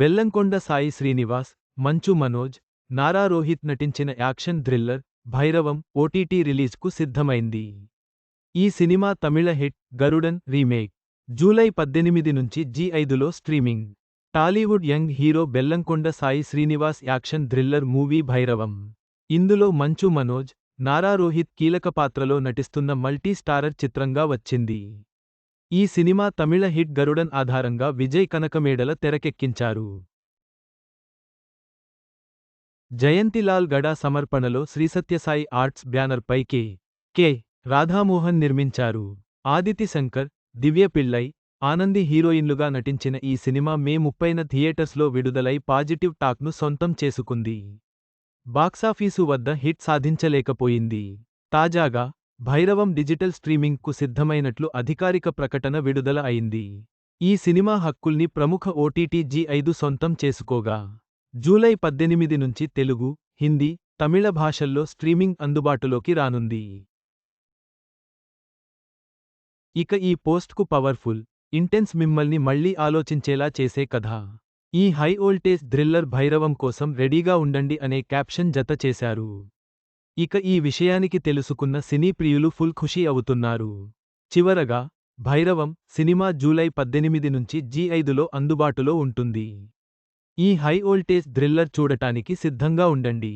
బెల్లంకొండ సాయి శ్రీనివాస్ మంచు మనోజ్ నారా రోహిత్ నటించిన action thriller Bhairavam OTT రిలీజ్కు సిద్ధమైంది. ఈ cinema Tamil hit Garudan remake. July పద్దెనిమిది నుంచి జీ ఐదులో streaming. Tollywood young hero Bellamkonda Sai Srinivas action thriller movie Bhairavam. ఇందులో మంచు మనోజ్ నారా రోహిత్ కీలక పాత్రలో నటిస్తున్న మల్టీ స్టారర్ చిత్రంగా వచ్చింది. ఈ సినిమా తమిళ హిట్ గరుడన్ ఆధారంగా విజయ్ కనకమేడల తెరకెక్కించారు. జయంతిలాల్ గడా సమర్పణలో శ్రీసత్యసాయి ఆర్ట్స్ బ్యానర్పై కె. కె. రాధామోహన్ నిర్మించారు. ఆదితి శంకర్ దివ్య పిళ్ళై ఆనంది హీరోయిన్లుగా నటించిన ఈ సినిమా మే ముప్పైన థియేటర్స్లో విడుదలై పాజిటివ్ టాక్ను సొంతం చేసుకుంది. బాక్సాఫీసు వద్ద హిట్ సాధించలేకపోయింది. తాజాగా భైరవం డిజిటల్ స్ట్రీమింగ్కు సిద్ధమైనట్లు అధికారిక ప్రకటన విడుదల అయింది. ఈ సినిమా హక్కుల్ని ప్రముఖ ఓటీటీ జీ ఐదు సొంతం చేసుకోగా. జూలై పద్దెనిమిది నుంచి తెలుగు హిందీ తమిళ భాషల్లో స్ట్రీమింగ్ అందుబాటులోకి రానుంది. ఇక ఈ పోస్ట్కు పవర్ఫుల్ ఇంటెన్స్ మిమ్మల్ని మళ్ళీ ఆలోచించేలా చేసే కథ. ఈ హై వోల్టేజ్ థ్రిల్లర్ భైరవం కోసం రెడీగా ఉండండి అనే క్యాప్షన్ జత చేశారు. ఇక ఈ విషయానికి తెలుసుకున్న సినీ ప్రియులు ఫుల్ ఖుషీ అవుతున్నారు. చివరగా భైరవం సినిమా జూలై పద్దెనిమిది నుంచి జీ ఐదులో అందుబాటులో ఉంటుంది. ఈ హై వోల్టేజ్ థ్రిల్లర్ చూడటానికి సిద్ధంగా ఉండండి.